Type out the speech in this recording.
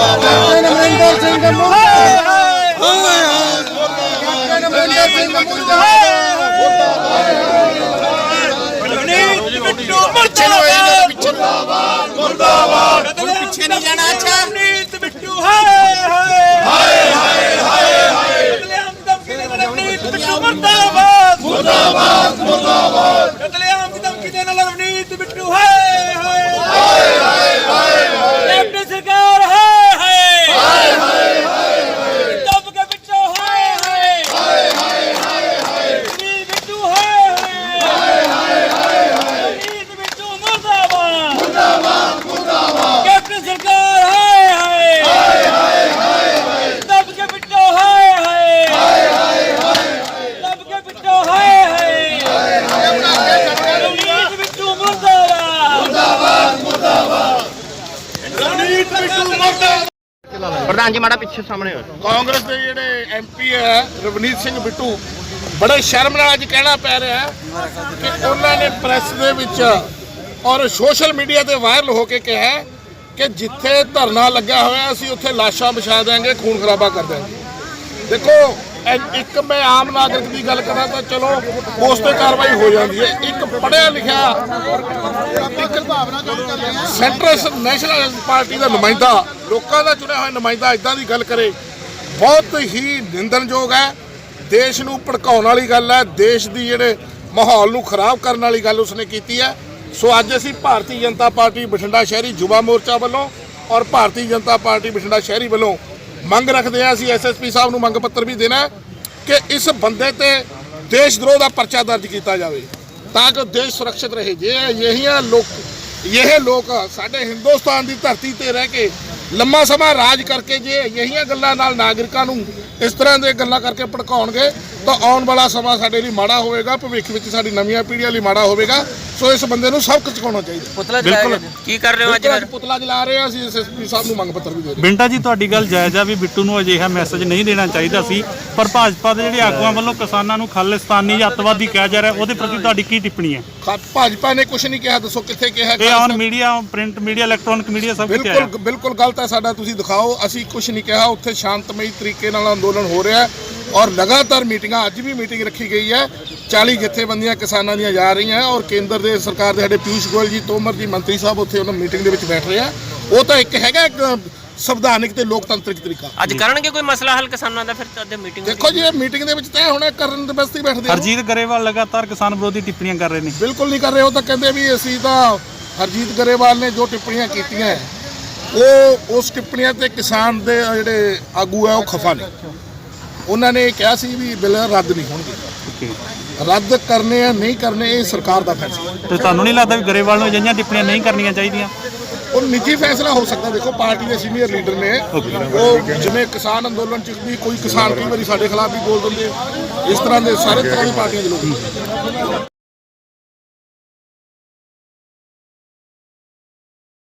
Captain Amarinder Singh ਮੁਰਦਾਬਾਦ captain Amarinder Singh ਮੁਰਦਾਬਾਦ ਮੁਰਦਾਬਾਦ। ਮੁਰਦਾਬਾਦ ਪਿੱਛੇ ਨਹੀਂ ਜਾਣਾ ਅੱਛਾ ਨੀਤ ਬਿੱਟੂ ਹਾਏ ਹਾਏ ਹਾਏ ਹਾਏ ਹਾਏ ਨੀਤ ਬਿੱਟੂ ਮੁਰਦਾਬਾਦ ਮੁਰਦਾਬਾਦ ਮੁਰਦਾਬਾਦ ਕਤਲੇਆਮ ਦੀ ਧਮਕੀ ਦੇਣ ਵਾਲਾ ਨੀਤ ਬਿੱਟੂ ਹਾਏ ਪ੍ਰਧਾਨ ਜੀ, ਮਾੜਾ ਪਿੱਛੇ ਸਾਹਮਣੇ ਹੋ ਕਾਂਗਰਸ ਦੇ ਜਿਹੜੇ ਐਮਪੀ ਹੈ, ਰਵਨੀਤ ਸਿੰਘ ਬਿੱਟੂ, ਬੜੇ ਸ਼ਰਮ ਨਾਲ ਅੱਜ ਕਹਿਣਾ ਪੈ ਰਿਹਾ ਕਿ ਉਹਨਾਂ ਨੇ ਪ੍ਰੈਸ ਦੇ ਵਿੱਚ ਔਰ ਸੋਸ਼ਲ ਮੀਡੀਆ ਤੇ ਵਾਇਰਲ ਹੋ ਕੇ ਕਿਹਾ ਕਿ ਜਿੱਥੇ ਧਰਨਾ ਲੱਗਾ ਹੋਇਆ, ਅਸੀਂ ਉੱਥੇ ਲਾਸ਼ਾਂ ਵਿਛਾ ਦਿਆਂਗੇ, ਖੂਨ ਖਰਾਬਾ ਕਰ ਦਿਆਂਗੇ। ਦੇਖੋ ਐ- ਇੱਕ ਮੈਂ ਆਮ ਨਾਗਰਿਕ ਦੀ ਗੱਲ ਕਰਾਂ ਤਾਂ ਚਲੋ, ਉਸ ਤੇ ਕਾਰਵਾਈ ਹੋ ਜਾਂਦੀ ਹੈ। ਇੱਕ ਪੜਿਆ ਲਿਖਿਆ ਸੈਂਟਰਲ ਨੈਸ਼ਨਲ ਪਾਰਟੀ ਦਾ ਨੁਮਾਇੰਦਾ, ਲੋਕਾਂ ਦਾ ਚੁਣਿਆ ਹੋਇਆ ਨੁਮਾਇੰਦਾ ਇਦਾਂ ਦੀ ਗੱਲ ਕਰੇ। ਬਹੁਤ ਹੀ ਨਿੰਦਣਯੋਗ ਹੈ। ਦੇਸ਼ ਨੂੰ ਭੜਕਾਉਣ ਵਾਲੀ ਗੱਲ ਹੈ। ਦੇਸ਼ ਦੀ ਜਿਹੜੇ ਮਾਹੌਲ ਨੂੰ ਖਰਾਬ ਕਰਨ ਵਾਲੀ ਗੱਲ ਉਸਨੇ ਕੀਤੀ ਹੈ। ਸੋ ਅੱਜ ਅਸੀਂ ਭਾਰਤੀ ਜਨਤਾ ਪਾਰਟੀ ਬਠਿੰਡਾ ਸ਼ਹਿਰੀ ਯੁਵਾ ਮੋਰਚਾ ਵੱਲੋਂ ਔਰ ਭਾਰਤੀ ਜਨਤਾ ਪਾਰਟੀ ਬਠਿੰਡਾ ਸ਼ਹਿਰੀ ਵੱਲੋਂ ਮੰਗ ਰੱਖਦੇ ਹਾਂ। ਅਸੀਂ ਐਸਐਸਪੀ ਸਾਹਿਬ ਨੂੰ ਮੰਗ ਪੱਤਰ ਵੀ ਦੇਣਾ ਕਿ ਇਸ ਬੰਦੇ ਤੇ ਦੇਸ਼ ਦਰੋਹ ਦਾ ਪਰਚਾ ਦਰਜ ਕੀਤਾ ਜਾਵੇ ਤਾਂ ਕਿ ਦੇਸ਼ ਸੁਰੱਖਿਅਤ ਰਹੇ। ਜੇ ਯਹੀਆਂ ਲੋਕ ਇਹ ਲੋਕ ਸਾਡੇ ਹਿੰਦੁਸਤਾਨ ਦੀ ਧਰਤੀ ਤੇ ਰਹਿ ਕੇ ਲੰਮਾ ਸਮਾਂ ਰਾਜ ਕਰਕੇ ਜੇ ਯਹੀਆਂ ਗੱਲਾਂ ਨਾਲ ਨਾਗਰਿਕਾਂ ਨੂੰ ਇਸ ਤਰ੍ਹਾਂ ਦੇ ਗੱਲਾਂ ਕਰਕੇ ਭੜਕਾਉਣਗੇ ਤਾਂ ਆਉਣ ਵਾਲਾ ਸਮਾਂ ਸਾਡੇ ਲਈ ਮਾੜਾ ਹੋਵੇਗਾ ਭਵਿੱਖ ਵਿੱਚ ਸਾਡੀ ਨਵੀਆਂ ਪੀੜ੍ਹੀਆਂ ਲਈ ਮਾੜਾ ਹੋਵੇਗਾ। ਸੋ ਇਸ ਬੰਦੇ ਨੂੰ ਸਬਕ ਚੁਕਾਉਣਾ ਚਾਹੀਦਾ। ਪੁਤਲਾ ਜਲਾਇਆ ਕੀ ਕਰ ਰਹੇ ਹੋ ਅੱਜ ਅੱਜ ਫਿਰ ਪੁਤਲਾ ਜਲਾ ਰਹੇ ਹਾਂ ਅਸੀਂ ਐਸਐਸਪੀ ਸਾਹਿਬ ਨੂੰ ਮੰਗ ਪੱਤਰ ਵੀ ਦੇ ਰਹੇ ਹਾਂ ਬਿੰਟਾ ਜੀ ਤੁਹਾਡੀ ਗੱਲ ਜਾਇਜ਼ ਆ ਵੀ ਬਿੱਟੂ ਨੂੰ ਅਜਿਹਾ ਮੈਸੇਜ ਨਹੀਂ ਦੇਣਾ ਚਾਹੀਦਾ ਸੀ ਪਰ ਭਾਜਪਾ ਦੇ ਜਿਹੜੇ ਆਗੂਆਂ ਵੱਲੋਂ ਕਿਸਾਨਾਂ ਨੂੰ ਖਾਲਿਸਤਾਨੀ ਜਾਂ ਅੱਤਵਾਦੀ ਕਿਹਾ ਜਾ ਰਿਹਾ ਉਹਦੇ ਪ੍ਰਤੀ ਤੁਹਾਡੀ ਕੀ ਟਿੱਪਣੀ ਹੈ? ਭਾਜਪਾ ਨੇ ਕੁਝ ਨਹੀਂ ਕਿਹਾ ਦੱਸੋ ਕਿੱਥੇ ਕਿਹਾ ਇਹ on media print media electronic media ਸਭ ਕੁਝ ਬਿਲਕੁਲ ਬਿਲਕੁਲ ਗਲਤ ਹੈ ਸਾਡਾ ਤੁਸੀਂ ਦਿਖਾਓ। ਅਸੀਂ ਕੁਝ ਨਹੀਂ ਕਿਹਾ ਉੱਥੇ ਸ਼ਾਂਤਮਈ ਤਰੀਕੇ ਨਾਲ ਅੰਦੋਲਨ ਹੋ ਰਿਹਾ ਹੈ ਔਰ ਲਗਾਤਾਰ ਮੀਟਿੰਗਾਂ ਅੱਜ ਵੀ ਮੀਟਿੰਗ ਰੱਖੀ ਗਈ ਹੈ। 40 ਜਥੇਬੰਦੀਆਂ ਕਿਸਾਨਾਂ ਦੀਆਂ ਜਾ ਰਹੀਆਂ ਔਰ ਕੇਂਦਰ ਦੇ ਸਰਕਾਰ ਦੇ ਸਾਡੇ ਪਿਊਸ਼ ਗੋਇਲ ਜੀ ਤੋਮਰ ਜੀ ਮੰਤਰੀ ਸਾਹਿਬ ਉੱਥੇ ਉਹਨਾਂ ਮੀਟਿੰਗ ਦੇ ਵਿੱਚ ਬੈਠ ਰਹੇ ਆ ਉਹ ਤਾਂ ਇੱਕ ਹੈਗਾ ਇੱਕ ਸੰਵਿਧਾਨਿਕ ਤੇ ਲੋਕਤੰਤਰਿਕ ਤਰੀਕਾ। ਅੱਜ ਕਰਨਗੇ ਕੋਈ ਮਸਲਾ ਹੱਲ ਕਿਸਾਨਾਂ ਦਾ ਫਿਰ ਤਾਂ ਮੀਟਿੰਗ ਦੇਖੋ ਜੀ ਇਹ ਮੀਟਿੰਗ ਦੇ ਵਿੱਚ ਤੈਅ ਹੋਣਾ ਕਰਨ ਦੇ ਵਾਸਤੇ ਹੀ ਬੈਠਦੇ ਆ। ਹਰਜੀਤ ਗਰੇਵਾਲ ਲਗਾਤਾਰ ਕਿਸਾਨ ਵਿਰੋਧੀ ਟਿੱਪਣੀਆਂ ਕਰ ਰਹੇ ਨੇ। ਬਿਲਕੁਲ ਨਹੀਂ ਕਰ ਰਹੇ ਉਹ ਤਾਂ ਕਹਿੰਦੇ ਵੀ ਅਸੀਂ ਤਾਂ ਹਰਜੀਤ ਗਰੇਵਾਲ ਨੇ ਜੋ ਟਿੱਪਣੀਆਂ ਕੀਤੀਆਂ ਉਹ ਉਸ ਟਿੱਪਣੀਆਂ ਤੇ ਕਿਸਾਨ ਦੇ ਜਿਹੜੇ ਆਗੂ ਹੈ ਉਹ ਖਫਾ ਨੇ। ਉਹਨਾਂ ਨੇ ਕਿਹਾ ਸੀ ਵੀ ਬਿੱਲ ਰੱਦ ਨਹੀਂ ਹੋਣਗੇ। ਰੱਦ ਕਰਨੇ ਆ ਨਹੀਂ ਕਰਨੇ ਇਹ ਸਰਕਾਰ ਦਾ ਫੈਸਲਾ। ਤੇ ਤੁਹਾਨੂੰ ਨਹੀਂ ਲੱਗਦਾ ਵੀ ਗਰੇਵਾਲ ਨੂੰ ਅਜਿਹੀਆਂ ਟਿੱਪਣੀਆਂ ਨਹੀਂ ਕਰਨੀਆਂ ਚਾਹੀਦੀਆਂ? ਉਹ ਨਿੱਜੀ ਫੈਸਲਾ ਹੋ ਸਕਦਾ ਦੇਖੋ ਪਾਰਟੀ ਦੇ ਸੀਨੀਅਰ ਲੀਡਰ ਨੇ। ਉਹ ਜਿਵੇਂ ਕਿਸਾਨ ਅੰਦੋਲਨ ਚ ਵੀ ਕੋਈ ਕਿਸਾਨ ਕਈ ਵਾਰੀ ਸਾਡੇ ਖਿਲਾਫ ਵੀ ਬੋਲ ਦਿੰਦੇ ਇਸ ਤਰ੍ਹਾਂ ਦੇ ਸਾਰੇ ਤਰ੍ਹਾਂ ਦੀ ਪਾਰਟੀਆਂ ਦੇ ਲੋਕ।